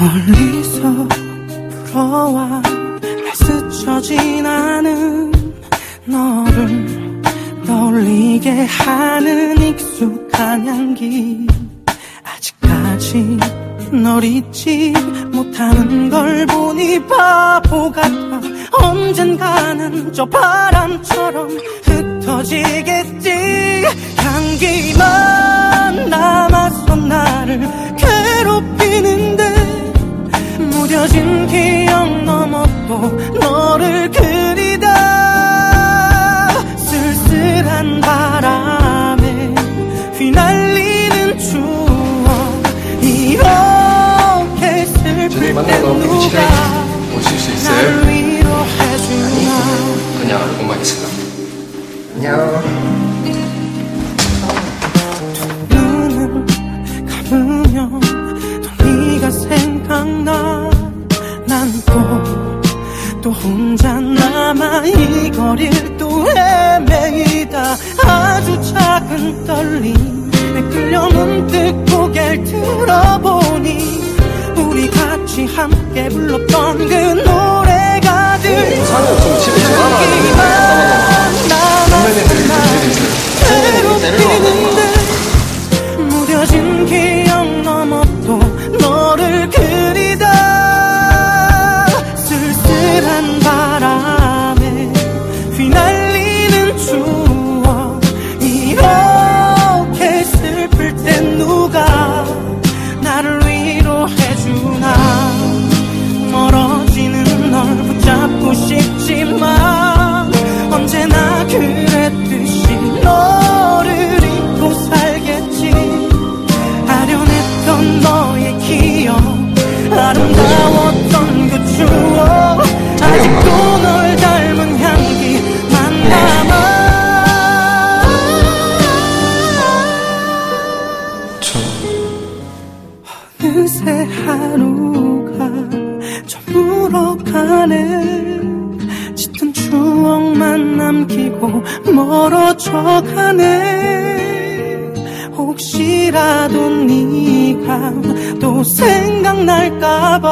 멀리서 불어와 날 스쳐 지나는 너를 떠올리게 하는 익숙한 향기. 아직까지 널 잊지 못하는 걸 보니 바보 같아. 언젠가는 저 바람처럼 흩어지겠지. 향기만 누가 오실 수 있어요? 그냥 조금만 있을까? 안녕. 눈을 감으면 또 네가 생각나 난또또 혼자 남아 이 거리를 또 헤매이다 아주 작은 떨림에 끌려 문득 고개를 들어보니 우리 같이 함께 불렀던 그 노래가 들 하루가 저물어가네. 짙은 추억만 남기고 멀어져 가네. 혹시라도 네가 또 생각날까봐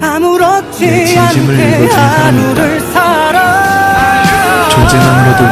아무렇지 않게. 하루를 살아. 존재만으로도